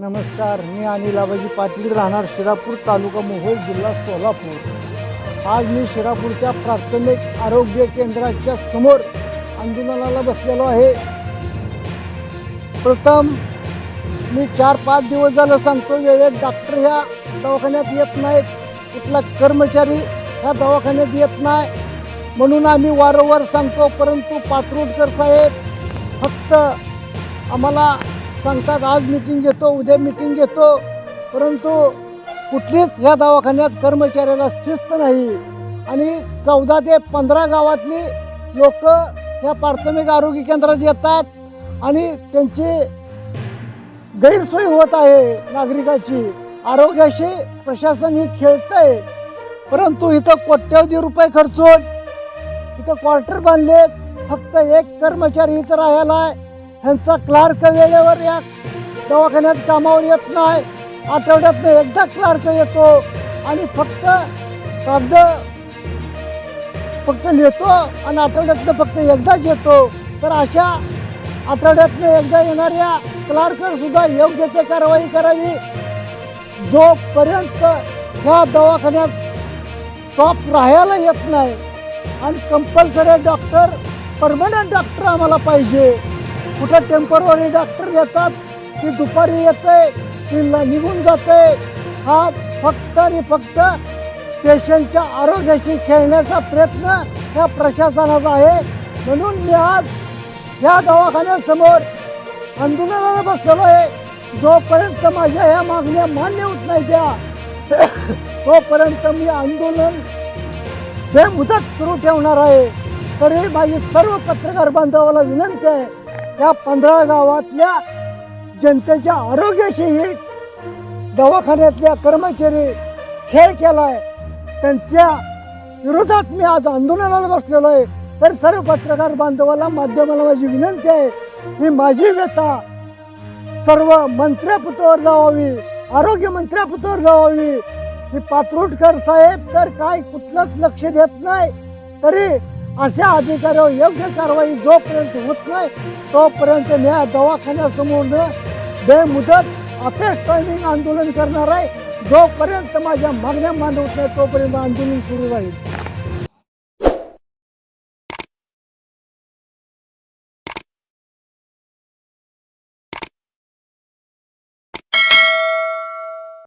नमस्कार मी अनिल आबाजी पाटील राहणार शिरापूर तालुका मोहोळ जिल्हा सोलापूर. आज मी शिरापूरच्या प्राथमिक आरोग्य केंद्राच्या समोर आंदोलनाला बसलेलो आहे. प्रथम मी चार पाच दिवस झालं सांगतो वेळेत डॉक्टर ह्या दवाखान्यात येत नाहीत. कुठला कर्मचारी ह्या दवाखान्यात येत नाही. म्हणून आम्ही वारंवार सांगतो परंतु पात्रोडकर साहेब फक्त आम्हाला सांगतात आज मिटिंग घेतो उद्या मिटिंग घेतो. परंतु कुठलीच ह्या दवाखान्यात कर्मचाऱ्याला शिस्त नाही. आणि चौदा ते पंधरा गावातली लोक ह्या प्राथमिक आरोग्य केंद्रात येतात आणि त्यांची गैरसोय होत आहे नागरिकाची. आरोग्याशी प्रशासन ही खेळतंय. परंतु इथं कोट्यवधी रुपये खर्चून इथं क्वार्टर बांधलेत. फक्त एक कर्मचारी इथं राहायला आहे ह्यांचा क्लार्क वेळेवर या दवाखान्यात कामावर येत नाही. आठवड्यातनं एकदा क्लार्क येतो आणि फक्त कागद फक्त लिहितो आणि आठवड्यातनं फक्त एकदाच येतो. तर अशा आठवड्यातनं एकदा येणाऱ्या क्लार्कसुद्धा योग्य ते कारवाई करावी. जोपर्यंत ह्या दवाखान्यात टॉप राहायला येत नाही आणि कंपल्सरी डॉक्टर परमनंट डॉक्टर आम्हाला पाहिजे. कुठं टेंपररी डॉक्टर येतात ती दुपारी येते ती निघून जाते. हा फक्त आणि फक्त पेशंटच्या आरोग्याशी खेळण्याचा प्रयत्न या प्रशासनाचा आहे. म्हणून मी आज या दवाखान्यासमोर आंदोलनाला बसलेलो आहे. जोपर्यंत माझ्या ह्या मागण्या मान्य होत नाही त्या तोपर्यंत मी आंदोलन बेमुदत सुरू ठेवणार आहे. तरी माझी सर्व पत्रकार बांधवाला विनंती आहे. या पंधरा गावातल्या जनतेच्या आरोग्याशीही दवाखान्यातल्या कर्मचारी खेळ केलाय. त्यांच्या विरोधात मी आज आंदोलनाला बसलेलो आहे. तर सर्व पत्रकार बांधवाला माध्यमाला माझी विनंती आहे ही माझी व्यथा सर्व मंत्र्यापुतावर जावावी आरोग्य मंत्र्यापुतावर जावावी. ही पात्रोटकर साहेब तर काय कुठलंच लक्ष देत नाही. तरी अशा अधिकाऱ्यावर योग्य कारवाई जोपर्यंत होत नाही तोपर्यंत मी या दवाखान्यासमोर बेमुदत अफेक्ट टायमिंग आंदोलन करणार आहे. जोपर्यंत माझ्या मागण्या मान्य होत नाही तोपर्यंत आंदोलन सुरू राहील.